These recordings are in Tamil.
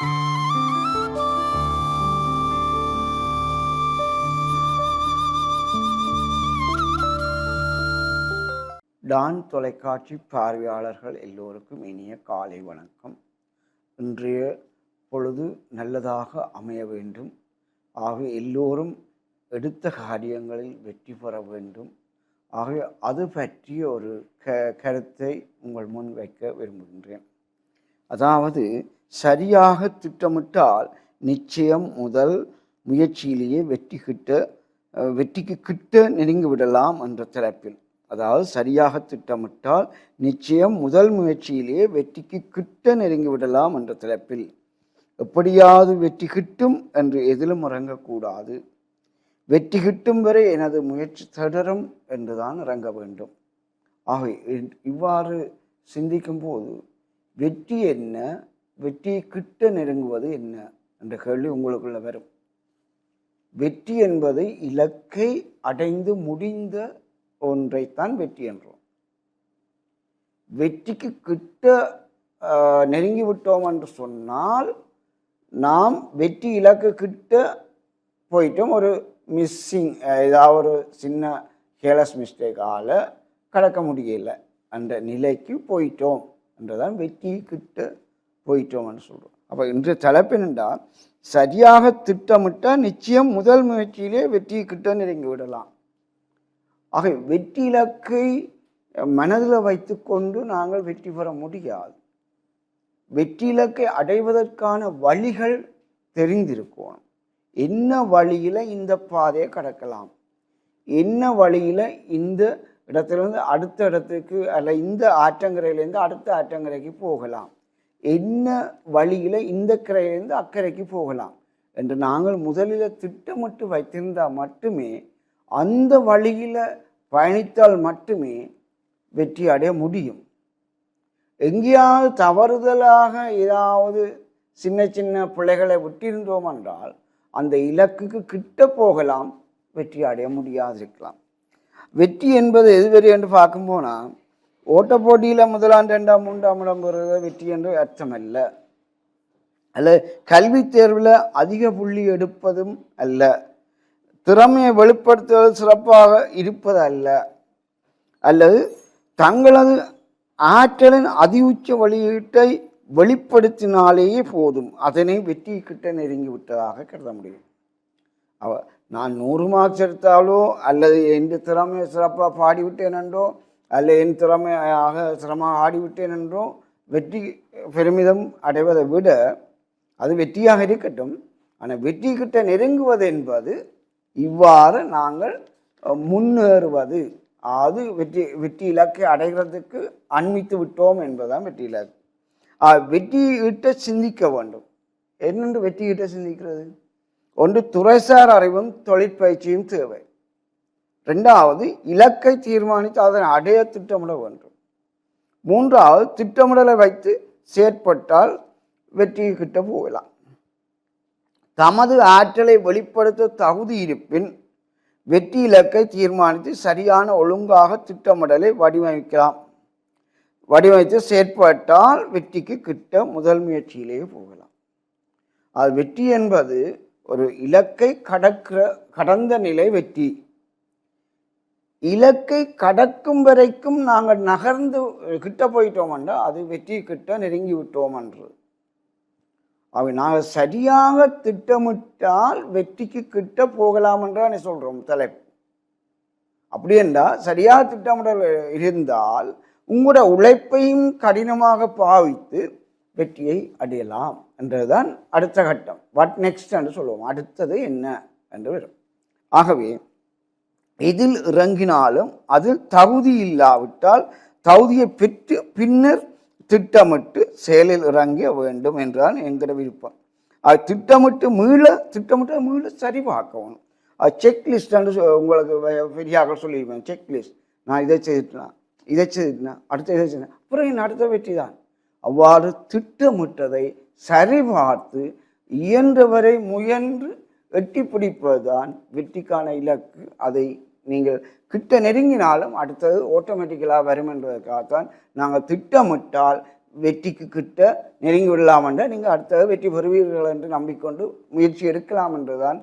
டான் தொலைக்காட்சி பார்வையாளர்கள் எல்லோருக்கும் இனிய காலை வணக்கம். இன்றைய பொழுது நல்லதாக அமைய வேண்டும். ஆகவே எல்லோரும் எடுத்த காரியங்களில் வெற்றி பெற வேண்டும். ஆகவே அது பற்றிய ஒரு க கருத்தை உங்கள் முன் வைக்க விரும்புகின்றேன். அதாவது சரியாக திட்டமிட்டால் நிச்சயம் முதல் முயற்சியிலேயே வெற்றி கிட்ட வெற்றிக்கு கிட்ட நெருங்கி விடலாம் என்ற தலைப்பில். அதாவது சரியாக திட்டமிட்டால் நிச்சயம் முதல் முயற்சியிலேயே வெற்றிக்கு கிட்ட நெருங்கி விடலாம் என்ற தலைப்பில். எப்படியாவது வெற்றி கிட்டும் என்று எதிலும் இறங்கக்கூடாது. வெற்றி கிட்டும் வரை எனது முயற்சி தொடரும் என்றுதான் இறங்க வேண்டும். ஆகவே இவ்வாறு சிந்திக்கும் போது வெற்றி என்ன? வெற்றி கிட்ட நெருங்குவது என்ன? என்ற கேள்வி உங்களுக்குள்ள வரும். வெற்றி என்பது இலக்கை அடைந்து முடிந்த ஒன்றைத்தான் வெற்றி என்றோம். வெற்றிக்கு கிட்ட நெருங்கி விட்டோம் என்று சொன்னால் நாம் வெற்றி இலக்கு கிட்ட போயிட்டோம். ஒரு மிஸ்ஸிங் ஏதாவது ஒரு சின்ன கேலஸ் மிஸ்டேக்கால் கடக்க முடியல அந்த நிலைக்கு போயிட்டோம். என்றுதான் வெற்றி கிட்ட போயிட்டோம்னு சொல்கிறோம் அப்போ இன்றைய தலைப்பு என்னென்றால் சரியாக திட்டமிட்டால் நிச்சயம் முதல் முயற்சியிலே வெற்றி கிட்ட நெருங்கி விடலாம். ஆக வெற்றி இலக்கை மனதில் வைத்துக்கொண்டு நாங்கள் வெற்றி பெற முடியாது. வெற்றி இலக்கை அடைவதற்கான வழிகள் தெரிந்திருக்கணும். என்ன வழியில் இந்த பாதையை கடக்கலாம்? என்ன வழியில் இந்த இடத்துலேருந்து அடுத்த இடத்துக்கு அல்ல இந்த ஆற்றங்கரையிலேருந்து அடுத்த ஆற்றங்கரைக்கு போகலாம். என்ன வழியில் இந்த கரையிலேருந்து அக்கறைக்கு போகலாம் என்று நாங்கள் முதலில் திட்டமிட்டு வைத்திருந்தால் மட்டுமே அந்த வழியில் பயணித்தால் மட்டுமே வெற்றி அடைய முடியும். எங்கேயாவது தவறுதலாக ஏதாவது சின்ன சின்ன பிள்ளைகளை விட்டிருந்தோம் என்றால் அந்த இலக்குக்கு கிட்ட போகலாம் வெற்றி அடைய முடியாது இருக்கலாம் வெற்றி என்பது எதுவரை என்று பார்க்கும் போனால் ஓட்ட போட்டியில் முதலாம் ரெண்டாம் மூன்றாம் இடம் பெறுவது வெற்றி என்று அர்த்தம் அல்ல அல்ல கல்வி தேர்வில் அதிக புள்ளி எடுப்பதும் அல்ல. திறமையை வெளிப்படுத்துவது சிறப்பாக இருப்பது அல்ல அல்லது தங்களது ஆற்றலின் அதிஉச்ச வெளியீட்டை வெளிப்படுத்தினாலேயே போதும். அதனை வெற்றி கிட்ட நெருங்கி விட்டதாக கருத முடியும். அவ நான் நூறு மார்க்ஸ் எடுத்தாலோ அல்லது என் திறமையை சிறப்பாக பாடிவிட்டேன் என்றோ அல்ல என் திறமையாக சிரமமாக ஆடிவிட்டேன் என்றோ வெற்றி பெருமிதம் அடைவதை விட அது வெற்றியாக இருக்கட்டும். ஆனால் வெற்றி கிட்ட நெருங்குவது என்பது இவ்வாறு நாங்கள் முன்னேறுவது. அது வெற்றி வெற்றி இலக்கை அடைகிறதுக்கு அண்மித்து விட்டோம் என்பதுதான் வெற்றி இலக்கு. வெற்றி கிட்ட சிந்திக்க வேண்டும். என்னென்று வெற்றி கிட்ட சிந்திக்கிறது? ஒன்று துறைசார் அறிவும் தொழிற்பயிற்சியும் தேவை. ரெண்டாவது இலக்கை தீர்மானித்து அதனை அடைய திட்டமிட வேண்டும். மூன்றாவது திட்டமிடலை வைத்து செயற்பட்டால் வெற்றியை கிட்ட போகலாம். தமது ஆற்றலை வெளிப்படுத்த தகுதி இருப்பின் வெற்றி இலக்கை தீர்மானித்து சரியான ஒழுங்காக திட்டமிடலை வடிவமைக்கலாம். வடிவமைத்து செயற்பட்டால் வெற்றிக்கு கிட்ட முதல் முயற்சியிலேயே போகலாம். அது வெற்றி என்பது ஒரு இலக்கை கடக்கிற கடந்த நிலை வெற்றி. இலக்கை கடக்கும் வரைக்கும் நாங்கள் நகர்ந்து கிட்ட போயிட்டோம் என்றால் அது வெற்றி கிட்ட நெருங்கி விட்டோம் என்று. அவை நாங்கள் சரியாக திட்டமிட்டால் வெற்றிக்கு கிட்ட போகலாம் என்று சொல்கிறோம் தலைப்பு. அப்படி என்றால் சரியாக திட்டமிடல் இருந்தால் உங்களோட உழைப்பையும் கடினமாக பாவித்து வெற்றியை அடையலாம் என்றதுதான் அடுத்த கட்டம். வாட் நெக்ஸ்ட் என்று சொல்லுவோம். அடுத்தது என்ன என்று வரும். ஆகவே எதில் இறங்கினாலும் அதில் தகுதி இல்லாவிட்டால் தகுதியை பெற்று பின்னர் திட்டமிட்டு செயலில் இறங்க வேண்டும் என்றால் என்கிற விருப்பம். அது திட்டமிட்டு மீள திட்டமிட்டு மீள சரிபார்க்கணும். அது செக்லிஸ்ட் உங்களுக்கு பெரியாக சொல்லியிருப்பேன் செக்லிஸ்ட் நான் இதை செய்துட்டேன்? இதை செய்துட்டேன்? அடுத்த இதை செய்தேன் அப்புறம் என் அடுத்த வெற்றி தான் அவ்வாறு திட்டமிட்டதை சரிபார்த்து இயன்றவரை முயன்று எட்டி பிடிப்பதுதான் வெற்றிக்கான இலக்கு. அதை நீங்கள் கிட்ட நெருங்கினாலும் அடுத்தது ஆட்டோமேட்டிக்கலாக வரும் என்பதற்காகத்தான் நாங்கள் திட்டமிட்டால் வெற்றிக்கு கிட்ட நெருங்கி விடலாம் என்றால் நீங்கள் அடுத்தது வெற்றி பெறுவீர்கள் என்று நம்பிக்கொண்டு முயற்சி எடுக்கலாம் என்றுதான்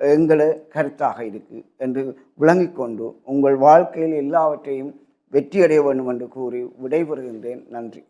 எங்களை கருத்தாக இருக்கு என்று விளங்கிக்கொண்டு உங்கள் வாழ்க்கையில் எல்லாவற்றையும் வெற்றியடைய வேண்டும் என்று கூறி விடைபெறுகின்றேன். நன்றி.